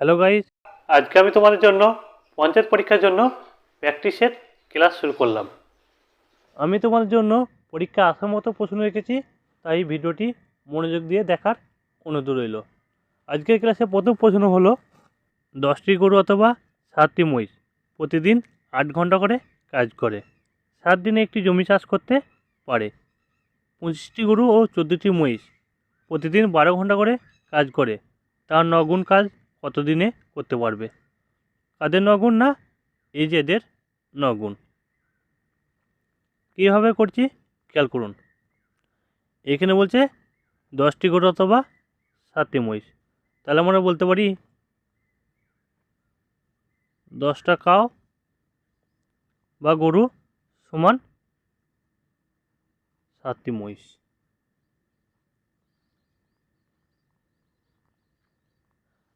Hello guys আজকে আমি তোমাদের জন্য পঞ্চায়েত পরীক্ষার জন্য প্র্যাকটিসের ক্লাস শুরু করলাম। আমি তোমাদের জন্য পরীক্ষা আসার মতো প্রশ্ন রেখেছি তাই ভিডিওটি মনোযোগ দিয়ে দেখার অনুরোধ রইল। আজকের ক্লাসে প্রথম প্রশ্ন হলো দশটি গরু অথবা সাতটি মহিষ প্রতিদিন আট ঘণ্টা করে কাজ করে সাত দিনে একটি জমি চাষ করতে পারে। পঁচিশটি গরু ও চোদ্দোটি মহিষ প্রতিদিন বারো ঘণ্টা করে কাজ করে তার নগুণ কাজ কত দিনে করতে পারবে? কাদের নগুণ না? এই যে এদের নগুণ। কীভাবে করছি? খেয়াল করুন। এখানে বলছে দশটি গরু অথবা সাতটি মহিষ। তাহলে আমরা বলতে পারি দশটা কাও বা গরু সমান সাতটি মহিষ।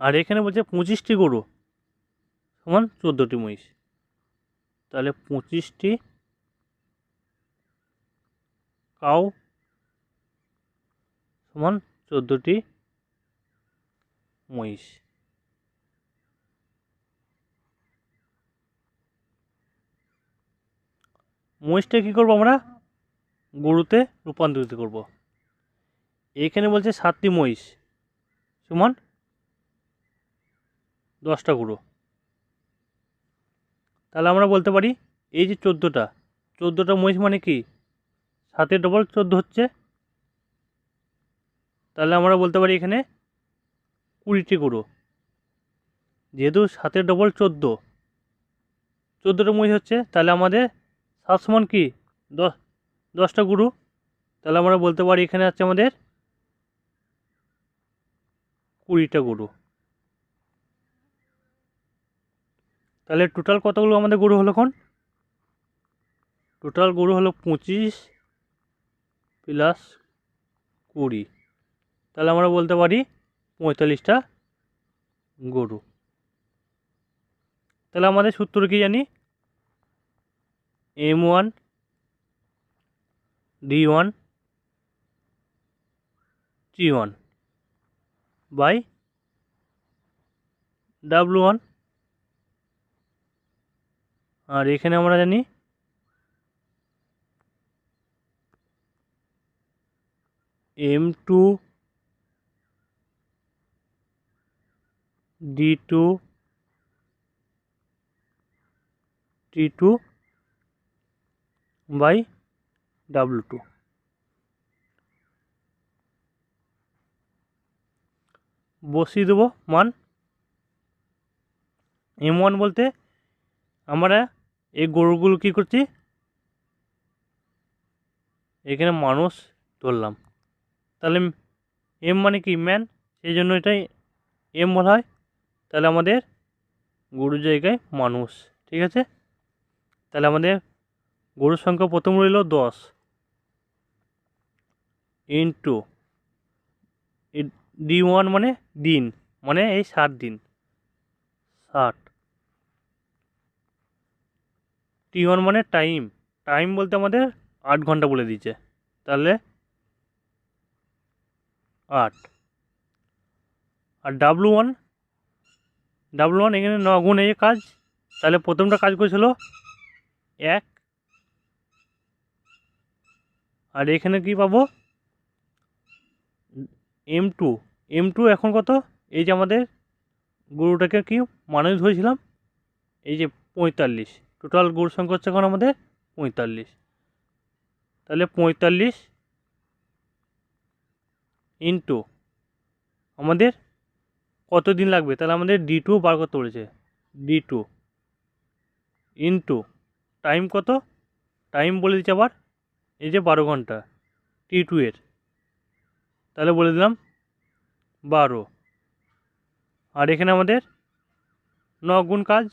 আর এখানে বলছে পঁচিশটি গরু সমান চোদ্দোটি মহিষ। তাহলে পঁচিশটি কাউ সমান চোদ্দোটি মহিষ। মহিষটা কী করব আমরা? গরুতে রূপান্তরিত করব। এইখানে বলছে সাতটি মহিষ সমান দশটা গুঁড়ো। তাহলে আমরা বলতে পারি এই যে চোদ্দোটা চোদ্দোটা মহিষ মানে কি? সাতের ডবল চোদ্দ হচ্ছে। তাহলে আমরা বলতে পারি এখানে কুড়িটি গুঁড়ো। যেহেতু সাতের ডবল চোদ্দ, চোদ্দোটা মহিষ হচ্ছে, তাহলে আমাদের সাত সমান কি? দশ দশটা গুঁড়ো। তাহলে আমরা বলতে পারি এখানে আছে আমাদের কুড়িটা গরু তাহলে টোটাল কতগুলো আমাদের গরু হলো এখন? টোটাল গরু হলো পঁচিশ প্লাস কুড়ি। তাহলে আমরা বলতে পারি পঁয়তাল্লিশটা গরু। তাহলে আমাদের সূত্র কি জানি? M one D one G one by W one আর এখানে আমরা জানি M two D two T two by W two বসিয়ে দেবো মান। এম ওয়ান বলতে আমরা এই গরুগুলো কী করছি? এখানে মানুষ ধরলাম। তাহলে এম মানে কি ম্যান সেই জন্য এটাই এম বলা হয়। তাহলে আমাদের গরুর জায়গায় মানুষ, ঠিক আছে? তাহলে আমাদের গরুর সংখ্যা প্রথম রইল দশ। ইন্টু ডি ওয়ান মানে দিন মানে এই ষাট দিন। ষাট টি ওয়ান মানে টাইম টাইম বলতে আমাদের আট ঘণ্টা বলে দিচ্ছে তাহলে আট। আর ডাব্লু ওয়ান ডাব্লু ওয়ান এখানে ন গুণ এই কাজ। তাহলে প্রথমটা কাজ করেছিল এক। আর এখানে কি পাবো? এম টু এম টু এখন কত? এই যে আমাদের গরুটাকে কি? মানুষ ধরেছিলাম। এই যে পঁয়তাল্লিশ। টোটাল গরুর সংখ্যা হচ্ছে এখন আমাদের? পঁয়তাল্লিশ। তাহলে পঁয়তাল্লিশ ইন্টু আমাদের কত দিন লাগবে? তাহলে আমাদের ডি টু বার করতে বলেছে। ডি টু ইন্টু টাইম কত? টাইম বলে দিচ্ছে আবার, এই যে বারো ঘণ্টা টি টু এর। তাহলে বলে দিলাম বারো। আর এখানে আমাদের ন গুণ কাজ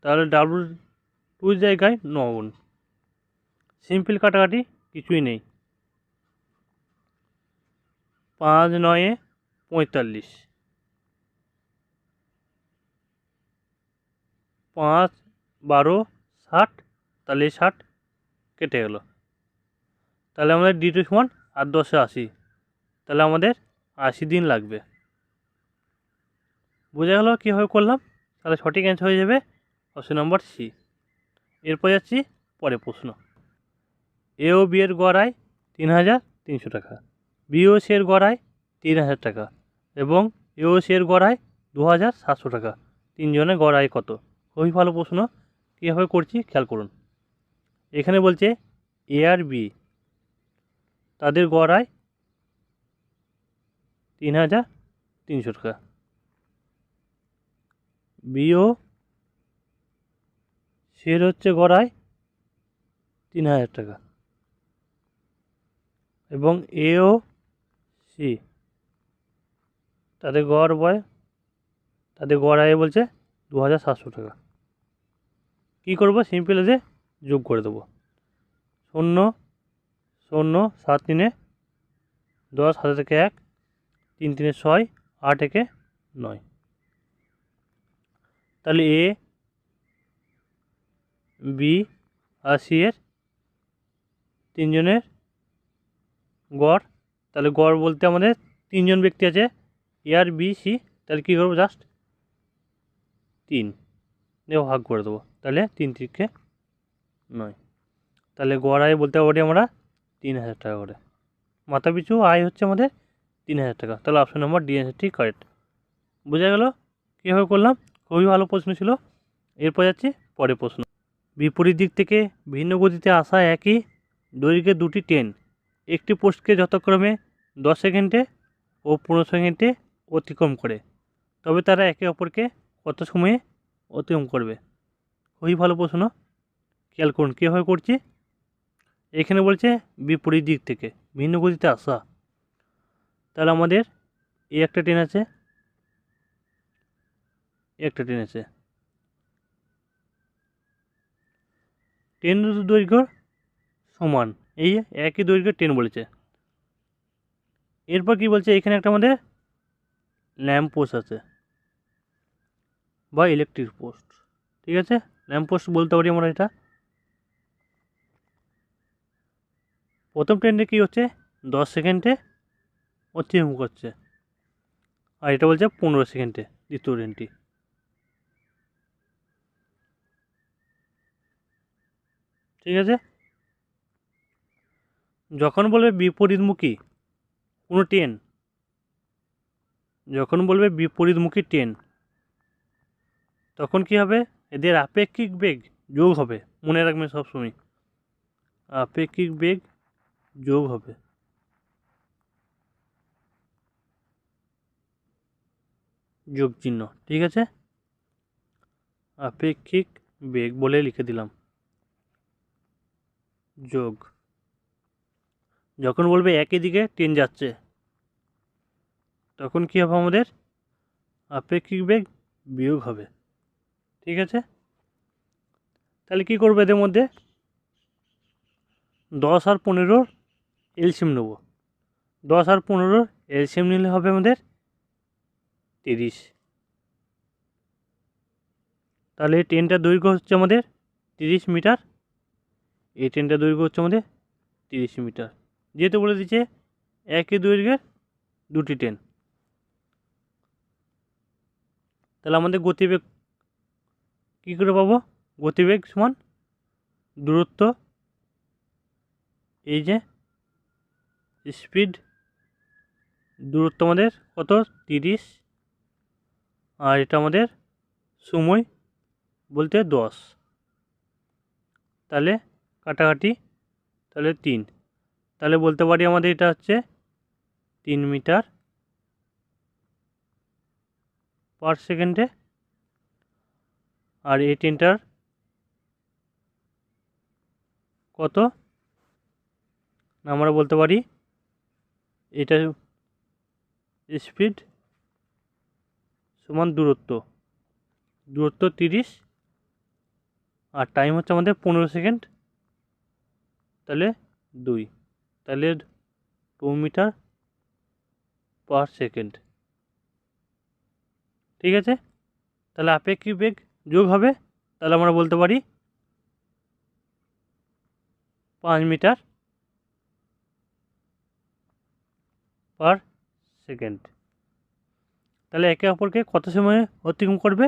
তাহলে ডাব্লু টুর জায়গায় ন গুণ। সিম্পল কাটাকাটি কিছুই নেই। পাঁচ নয়ে পঁয়তাল্লিশ। পাঁচ বারো ষাট, তাহলে ষাট কেটে গেল। তাহলে আমাদের ডি টু সমান আর দশে আশি। তাহলে আমাদের আশি দিন লাগবে। বোঝা গেল কীভাবে করলাম? তাহলে সঠিক অ্যান্সার হয়ে যাবে অপশন নম্বর সি এরপর যাচ্ছি পরের প্রশ্ন। এ ও বি এর গড়ায় তিন হাজার তিনশো টাকা। বি ও সি এর গড়ায় তিন হাজার টাকা এবং এ ও সি এর গড়ায় দু হাজার সাতশো টাকা। তিনজনের গড়ায় কত? খুবই ভালো প্রশ্ন। কীভাবে করছি খেয়াল করুন। এখানে বলছে এ আর বি তাদের গড়ায় তিন হাজার তিনশো টাকা। বিও সের হচ্ছে গড়ায় তিন হাজার টাকা। এবং এও সি, তাদের গড় বয়, তাদের গড় আয় বলছে দু হাজার সাতশো টাকা। কী করব? সিম্পল যে যোগ করে দেবো। শূন্য শূন্য, সাত তিনে দশ হাজার থেকে এক, তিন তিনে ছয়, আট একে নয়। তাহলে এ বি আর সি এর তিনজনের গড়। তাহলে গড় বলতে আমাদের তিনজন ব্যক্তি আছে। এ আর বি সি তাহলে কী করব জাস্ট তিন। দিয়ে ভাগ করে দেবো। তাহলে তিন তিরিখে নয়। তাহলে গড় আয় বলতে পারি আমরা তিন হাজার টাকা করে। মাথা পিছু আয় হচ্ছে আমাদের তিন হাজার টাকা। তাহলে অপশন নম্বর ডি অ্যান্সার ঠিক কারেক্ট বোঝা গেল? কীভাবে করলাম? খুবই ভালো প্রশ্ন ছিল। এরপর যাচ্ছি পরের প্রশ্ন। বিপরীত দিক থেকে ভিন্ন গতিতে আসা একই দৈর্ঘ্যের দুটি ট্রেন। একটি পোস্টকে যথাক্রমে দশ সেকেন্ডে ও পনেরো সেকেন্ডে অতিক্রম করে। তবে তারা একে অপরকে কত সময়ে অতিক্রম করবে? খুবই ভালো প্রশ্ন। খেয়াল করুন, কীভাবে করছি? এখানে বলছে বিপরীত দিক থেকে, ভিন্ন গতিতে আসা। তাহলে আমাদের এই একটা ট্রেন আছে একটা ট্রেন আছে। দুটো দৈর্ঘ্য সমান, এই একই দৈর্ঘ্য ট্রেন বলেছে। এরপর কি বলছে? এখানে একটা আমাদের ল্যাম্প পোস্ট আছে, বা ইলেকট্রিক পোস্ট ঠিক আছে? ল্যাম্প পোস্ট বলতে পারি আমরা এটা। প্রথম ট্রেনটা কী হচ্ছে? দশ সেকেন্ডে অতিক্রম করছে। আর এটা বলছে পনেরো সেকেন্ডে দ্বিতীয় ট্রেনটি ঠিক আছে? যখন বলবে বিপরীতমুখী, কোনো ট্রেন যখন বলবে বিপরীতমুখী ট্রেন তখন কি হবে? এদের আপেক্ষিক বেগ যোগ হবে। মনে রাখবেন সবসময় আপেক্ষিক বেগ যোগ হবে। যোগ চিহ্ন ঠিক আছে? আপেক্ষিক বেগ বলে লিখে দিলাম। যোগ। যখন বলবে একই দিকে ট্রেন যাচ্ছে, তখন কী হবে আমাদের? আপেক্ষিক বেগ বিয়োগ হবে। ঠিক আছে? তাহলে কী করব এদের মধ্যে? দশ আর পনেরোর এলসিএম নেব। দশ আর পনেরোর এলসিএম নিলে হবে আমাদের তিরিশ। তাহলে ট্রেনটার দৈর্ঘ্য হচ্ছে আমাদের তিরিশ মিটার। এই ট্রেনটার দৈর্ঘ্য হচ্ছে আমাদের তিরিশ মিটার। যেহেতু বলে দিচ্ছে একই দৈর্ঘ্যের দুটি ট্রেন তাহলে আমাদের গতিবেগ কী করে পাবো? গতিবেগ সমান দূরত্ব এই যে স্পিড দূরত্ব আমাদের কত? তিরিশ। আর এটা আমাদের সময় বলতে দশ। তাহলে কাটাকাটি, তাহলে তিন। তাহলে বলতে পারি আমাদের এটা হচ্ছে তিন মিটার পার সেকেন্ডে। আর এই ট্রেনটার কত? আমরা বলতে পারি এটা স্পিড সমান দূরত্ব। দূরত্ব তিরিশ, আর টাইম হচ্ছে আমাদের পনেরো সেকেন্ড। তাহলে দুই। তাহলে টু মিটার পার সেকেন্ড ঠিক আছে? তাহলে আপেক্ষিক বেগ যোগ হবে, তাহলে আমরা বলতে পারি পাঁচ মিটার পার সেকেন্ড তাহলে একে অপরকে কত সময়ে অতিক্রম করবে?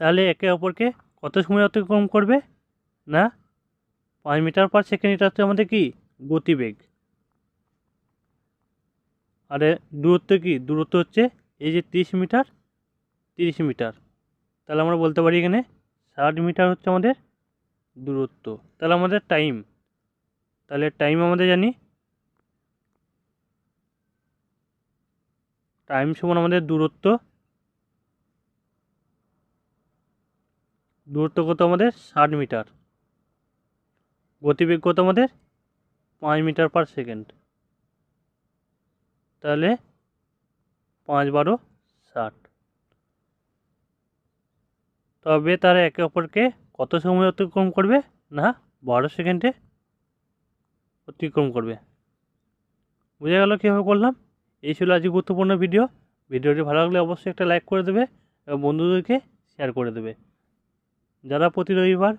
তাহলে একে অপরকে কত সময় অতিক্রম করবে? না? পাঁচ মিটার পার সেকেন্ড, এটা হচ্ছে আমাদের কি? গতিবেগ। আর দূরত্ব কি? দূরত্ব হচ্ছে এই যে তিরিশ মিটার তিরিশ মিটার। তাহলে আমরা বলতে পারি এখানে ষাট মিটার হচ্ছে আমাদের দূরত্ব। তাহলে আমাদের টাইম। তাহলে টাইম আমাদের জানি? টাইম সমান আমাদের দূরত্ব দূরত্ব কত আমাদের? ষাট মিটার। গতিবেগ কত আমাদের? পাঁচ মিটার পার সেকেন্ড তাহলে পাঁচ বারো ষাট। তবে তারা একে অপরকে কত সময় অতিক্রম করবে? না, বারো সেকেন্ডে অতিক্রম করবে। বোঝা গেল কীভাবে করলাম? এই ছিল আজকে গুরুত্বপূর্ণ ভিডিও ভিডিওটি ভালো লাগলে অবশ্যই একটা লাইক করে দেবে এবং বন্ধুদেরকে শেয়ার করে দেবে। যারা প্রতি রবিবার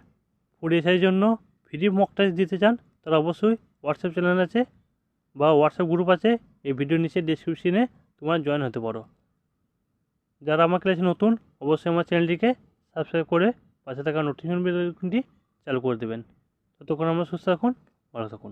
ফুড এসআইয়ের জন্য ফ্রি মক টেস্ট দিতে চান, তারা অবশ্যই হোয়াটসঅ্যাপ চ্যানেল আছে বা হোয়াটসঅ্যাপ গ্রুপ আছে। এই ভিডিও নিচে ডিসক্রিপশনে তোমরা জয়েন হতে পারো। যারা আমার ক্লাসে নতুন, অবশ্যই আমার চ্যানেলটিকে সাবস্ক্রাইব করে পাশে থাকা নোটিফিকেশন বেলটি চালু করে দেবেন। ততক্ষণ আমরা সুস্থ থাকুন, ভালো থাকুন।